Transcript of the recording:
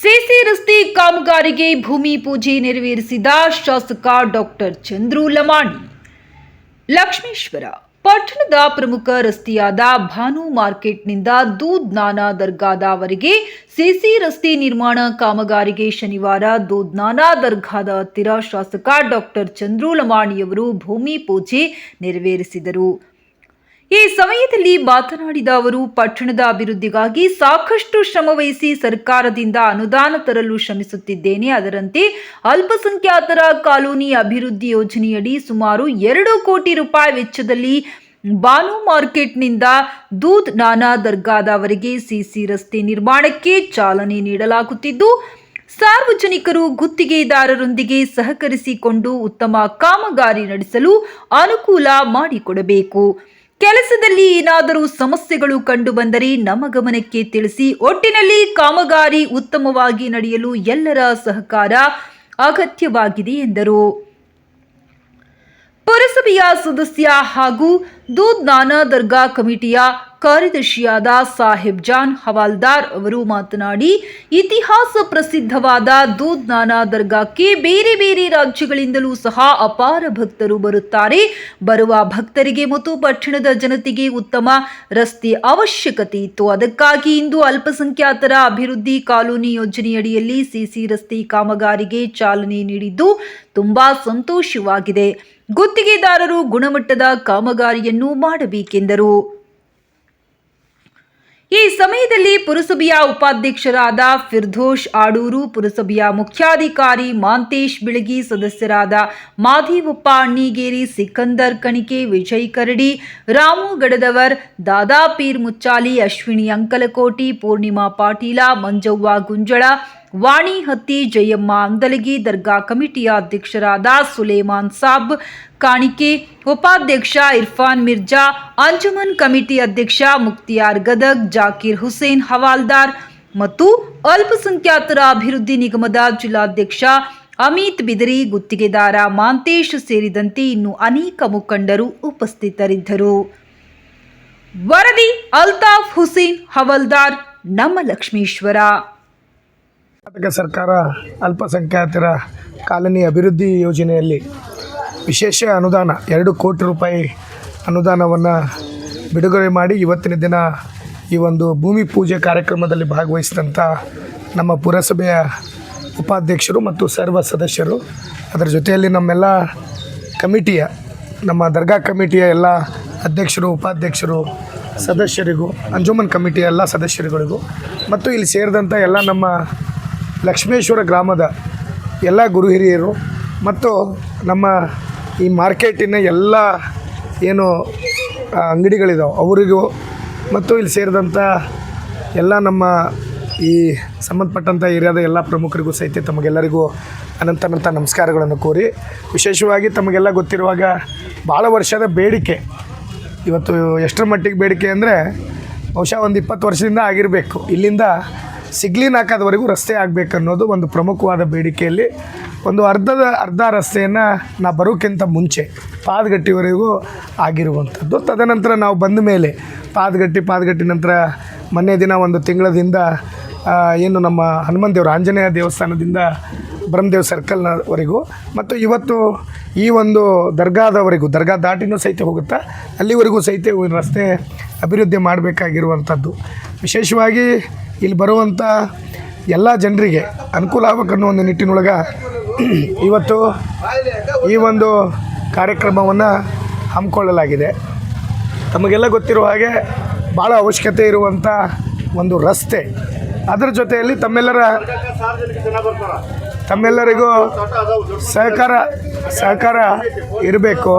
CC ರಸ್ತೆ ಕಾಮಗಾರಿಗೆ ಭೂಮಿ ಪೂಜೆ ನೆರವೇರಿಸಿದ ಶಾಸಕ ಡಾಕ್ಟರ್ ಚಂದ್ರು ಲಮಾಣಿ. ಲಕ್ಷ್ಮೇಶ್ವರ, ಪಟ್ಟಣದ ಪ್ರಮುಖ ರಸ್ತೆಯಾದ ಭಾನು ಮಾರ್ಕೆಟ್ನಿಂದ ದೂದ್ನಾನ ದರ್ಗಾದವರೆಗೆ ಸಿಸಿ ರಸ್ತೆ ನಿರ್ಮಾಣ ಕಾಮಗಾರಿಗೆ ಶನಿವಾರ ದೂದ್ನಾನ ದರ್ಗಾದ ಹತ್ತಿರ ಶಾಸಕ ಡಾಕ್ಟರ್ ಚಂದ್ರು ಲಮಾಣಿಯವರು ಭೂಮಿ ಪೂಜೆ ನೆರವೇರಿಸಿದರು. ಈ ಸಮಯದಲ್ಲಿ ಮಾತನಾಡಿದ ಅವರು, ಪಟ್ಟಣದ ಅಭಿವೃದ್ಧಿಗಾಗಿ ಸಾಕಷ್ಟು ಶ್ರಮವಹಿಸಿ ಸರ್ಕಾರದಿಂದ ಅನುದಾನ ತರಲು ಶ್ರಮಿಸುತ್ತಿದ್ದೇನೆ. ಅದರಂತೆ ಅಲ್ಪಸಂಖ್ಯಾತರ ಕಾಲೋನಿ ಅಭಿವೃದ್ಧಿ ಯೋಜನೆಯಡಿ ಸುಮಾರು ಎರಡು ಕೋಟಿ ರೂಪಾಯಿ ವೆಚ್ಚದಲ್ಲಿ ಬಾನು ಮಾರ್ಕೆಟ್ನಿಂದ ದೂದ್ ನಾನಾ ದರ್ಗಾದವರೆಗೆ ಸಿಸಿ ರಸ್ತೆ ನಿರ್ಮಾಣಕ್ಕೆ ಚಾಲನೆ ನೀಡಲಾಗುತ್ತಿದ್ದು, ಸಾರ್ವಜನಿಕರು ಗುತ್ತಿಗೆದಾರರೊಂದಿಗೆ ಸಹಕರಿಸಿಕೊಂಡು ಉತ್ತಮ ಕಾಮಗಾರಿ ನಡೆಸಲು ಅನುಕೂಲ ಮಾಡಿಕೊಡಬೇಕು. ಕೆಲಸದಲ್ಲಿ ಏನಾದರೂ ಸಮಸ್ಯೆಗಳು ಕಂಡುಬಂದರೆ ನಮ್ಮ ಗಮನಕ್ಕೆ ತಿಳಿಸಿ ಒಟ್ಟಿನಲ್ಲಿ ಕಾಮಗಾರಿ ಉತ್ತಮವಾಗಿ ನಡೆಯಲು ಎಲ್ಲರ ಸಹಕಾರ ಅಗತ್ಯವಾಗಿದೆ ಎಂದರು. ಪುರಸಭೆಯ ಸದಸ್ಯ ಹಾಗೂ ದೂದ್ ನಾನಾ ದರ್ಗಾ ಕಮಿಟಿಯ ಕಾರ್ಯದರ್ಶಿಯಾದ ಸಾಹೇಬ್ ಜಾನ್ ಹವಾಲ್ದಾರ್ ಅವರು ಮಾತನಾಡಿ, ಇತಿಹಾಸ ಪ್ರಸಿದ್ಧವಾದ ದೂದ್ ನಾನಾ ದರ್ಗಾಕ್ಕೆ ಬೇರೆ ಬೇರೆ ರಾಜ್ಯಗಳಿಂದಲೂ ಸಹ ಅಪಾರ ಭಕ್ತರು ಬರುತ್ತಾರೆ. ಬರುವ ಭಕ್ತರಿಗೆ ಮತ್ತು ಪಟ್ಟಣದ ಜನತೆಗೆ ಉತ್ತಮ ರಸ್ತೆ ಅವಶ್ಯಕತೆ ಇತ್ತು. ಅದಕ್ಕಾಗಿ ಇಂದು ಅಲ್ಪಸಂಖ್ಯಾತರ ಅಭಿವೃದ್ಧಿ ಕಾಲೋನಿ ಯೋಜನೆಯಡಿಯಲ್ಲಿ ಸಿಸಿ ರಸ್ತೆ ಕಾಮಗಾರಿಗೆ ಚಾಲನೆ ನೀಡಿದ್ದು ತುಂಬಾ ಸಂತೋಷವಾಗಿದೆ. ಗುತ್ತಿಗೆದಾರರು ಗುಣಮಟ್ಟದ ಕಾಮಗಾರಿಯನ್ನು ಮಾಡಬೇಕೆಂದರು. ಈ ಸಮಯದಲ್ಲಿ ಪುರಸಭೆಯ ಉಪಾಧ್ಯಕ್ಷರಾದ ಫಿರ್ದೋಷ್ ಆಡೂರು, ಪುರಸಭೆಯ ಮುಖ್ಯಾಧಿಕಾರಿ ಮಾಂತೇಶ್ ಬಿಳಗಿ, ಸದಸ್ಯರಾದ ಮಾಧೀವಪ್ಪ ಅಣ್ಣಿಗೇರಿ, ಸಿಕಂದರ್ ಕಣಿಕೆ, ವಿಜಯ್ ಕರಡಿ, ರಾಮು ಗಡದವರ್ ದಾದಾಪೀರ್ ಮುಚ್ಚಾಲಿ, ಅಶ್ವಿನಿ ಅಂಕಲಕೋಟಿ, ಪೂರ್ಣಿಮಾ ಪಾಟೀಲ, ಮಂಜವ್ವ ಗುಂಜಳ ವಾಣಿ ಹತ್ತಿ ಜಯಮ್ಮ ಅಂದಲಗಿ ದರ್ಗಾ ಕಮಿಟಿಯ ಅಧ್ಯಕ್ಷರಾದ ಸುಲೇಮಾನ್ ಸಾಬ್, ಕಾಣಿಕೆ ಉಪಾಧ್ಯಕ್ಷ ಇರ್ಫಾನ್ ಮಿರ್ಜಾ, ಅಂಜುಮನ್ ಕಮಿಟಿ ಅಧ್ಯಕ್ಷ ಮುಕ್ತಿಯಾರ್ ಗದಗ್, ಜಾಕೀರ್ ಹುಸೇನ್ ಹವಾಲ್ದಾರ್ ಮತ್ತು ಅಲ್ಪಸಂಖ್ಯಾತರ ಅಭಿವೃದ್ಧಿ ನಿಗಮದ ಜಿಲ್ಲಾಧ್ಯಕ್ಷ ಅಮಿತ್ ಬಿದರಿ, ಗುತ್ತಿಗೆದಾರ ಮಾಂತೇಶ್ ಸೇರಿದಂತೆ ಇನ್ನು ಅನೇಕ ಮುಖಂಡರು ಉಪಸ್ಥಿತರಿದ್ದರು. ವರದಿ ಅಲ್ತಾಫ್ ಹುಸೇನ್ ಹವಲ್ದಾರ್, ನಮ್ಮ ಲಕ್ಷ್ಮೀಶ್ವರ. ಕರ್ನಾಟಕ ಸರ್ಕಾರ ಅಲ್ಪಸಂಖ್ಯಾತರ ಕಾಲನಿ ಅಭಿವೃದ್ಧಿ ಯೋಜನೆಯಲ್ಲಿ ವಿಶೇಷ ಅನುದಾನ, ಎರಡು ಕೋಟಿ ರೂಪಾಯಿ ಅನುದಾನವನ್ನು ಬಿಡುಗಡೆ ಮಾಡಿ ಇವತ್ತಿನ ದಿನ ಈ ಒಂದು ಭೂಮಿ ಪೂಜೆ ಕಾರ್ಯಕ್ರಮದಲ್ಲಿ ಭಾಗವಹಿಸಿದಂಥ ನಮ್ಮ ಪುರಸಭೆಯ ಉಪಾಧ್ಯಕ್ಷರು ಮತ್ತು ಸರ್ವ ಸದಸ್ಯರು. ಅದರ ಜೊತೆಯಲ್ಲಿ ನಮ್ಮೆಲ್ಲ ಕಮಿಟಿಯ, ನಮ್ಮ ದರ್ಗಾ ಕಮಿಟಿಯ ಎಲ್ಲ ಅಧ್ಯಕ್ಷರು, ಉಪಾಧ್ಯಕ್ಷರು, ಸದಸ್ಯರಿಗೂ, ಅಂಜುಮನ್ ಕಮಿಟಿಯ ಎಲ್ಲ ಸದಸ್ಯರುಗಳಿಗೂ, ಮತ್ತು ಇಲ್ಲಿ ಸೇರಿದಂಥ ಎಲ್ಲ ನಮ್ಮ ಲಕ್ಷ್ಮೇಶ್ವರ ಗ್ರಾಮದ ಎಲ್ಲ ಗುರು ಹಿರಿಯರು ಮತ್ತು ನಮ್ಮ ಈ ಮಾರ್ಕೆಟಿನ ಎಲ್ಲ ಏನು ಅಂಗಡಿಗಳಿದಾವೆ, ಅವರಿಗೂ ಮತ್ತು ಇಲ್ಲಿ ಸೇರಿದಂಥ ಎಲ್ಲ ನಮ್ಮ ಈ ಸಂಬಂಧಪಟ್ಟಂಥ ಏರಿಯಾದ ಎಲ್ಲ ಪ್ರಮುಖರಿಗೂ ಸಹಿತ ತಮಗೆಲ್ಲರಿಗೂ ಅನಂತ ಅನಂತ ನಮಸ್ಕಾರಗಳನ್ನು ಕೋರಿ, ವಿಶೇಷವಾಗಿ ತಮಗೆಲ್ಲ ಗೊತ್ತಿರುವಾಗ ಭಾಳ ವರ್ಷದ ಬೇಡಿಕೆ. ಇವತ್ತು ಎಷ್ಟರ ಮಟ್ಟಿಗೆ ಬೇಡಿಕೆ ಅಂದರೆ ಬಹುಶಃ ಒಂದು ಇಪ್ಪತ್ತು ವರ್ಷದಿಂದ ಆಗಿರಬೇಕು. ಇಲ್ಲಿಂದ ಸಿಗ್ಲಿ ನಾಕಾದವರೆಗೂ ರಸ್ತೆ ಆಗಬೇಕು ಅನ್ನೋದು ಒಂದು ಪ್ರಮುಖವಾದ ಬೇಡಿಕೆಯಲ್ಲಿ ಒಂದು ಅರ್ಧದ, ಅರ್ಧ ರಸ್ತೆಯನ್ನು ನಾ ಬರೋಕ್ಕಿಂತ ಮುಂಚೆ ಪಾದಗಟ್ಟಿವರೆಗೂ ಆಗಿರುವಂಥದ್ದು. ತದನಂತರ ನಾವು ಬಂದ ಮೇಲೆ ಪಾದಗಟ್ಟಿ ಪಾದಗಟ್ಟಿ ನಂತರ ಮೊನ್ನೆ ದಿನ ಒಂದು ತಿಂಗಳದಿಂದ ಏನು ನಮ್ಮ ಹನುಮಂತ ದೇವರು ಆಂಜನೇಯ ದೇವಸ್ಥಾನದಿಂದ ಬ್ರಹ್ಮದೇವ್ ಸರ್ಕಲ್ನವರೆಗೂ ಮತ್ತು ಇವತ್ತು ಈ ಒಂದು ದರ್ಗಾದವರೆಗೂ, ದರ್ಗಾ ದಾಟಿನೂ ಸಹಿತ ಹೋಗುತ್ತಾ, ಅಲ್ಲಿವರೆಗೂ ಸಹಿತ ರಸ್ತೆ ಅಭಿವೃದ್ಧಿ ಮಾಡಬೇಕಾಗಿರುವಂಥದ್ದು. ವಿಶೇಷವಾಗಿ ಇಲ್ಲಿ ಬರುವಂಥ ಎಲ್ಲ ಜನರಿಗೆ ಅನುಕೂಲ ಆಗ್ಬೇಕನ್ನೋ ಒಂದು ನಿಟ್ಟಿನೊಳಗೆ ಇವತ್ತು ಈ ಒಂದು ಕಾರ್ಯಕ್ರಮವನ್ನು ಹಮ್ಮಿಕೊಳ್ಳಲಾಗಿದೆ. ತಮಗೆಲ್ಲ ಗೊತ್ತಿರುವ ಹಾಗೆ ಭಾಳ ಅವಶ್ಯಕತೆ ಇರುವಂಥ ಒಂದು ರಸ್ತೆ. ಅದರ ಜೊತೆಯಲ್ಲಿ ತಮ್ಮೆಲ್ಲರ ತಮ್ಮೆಲ್ಲರಿಗೂ ಸಹಕಾರ ಸಹಕಾರ ಇರಬೇಕು.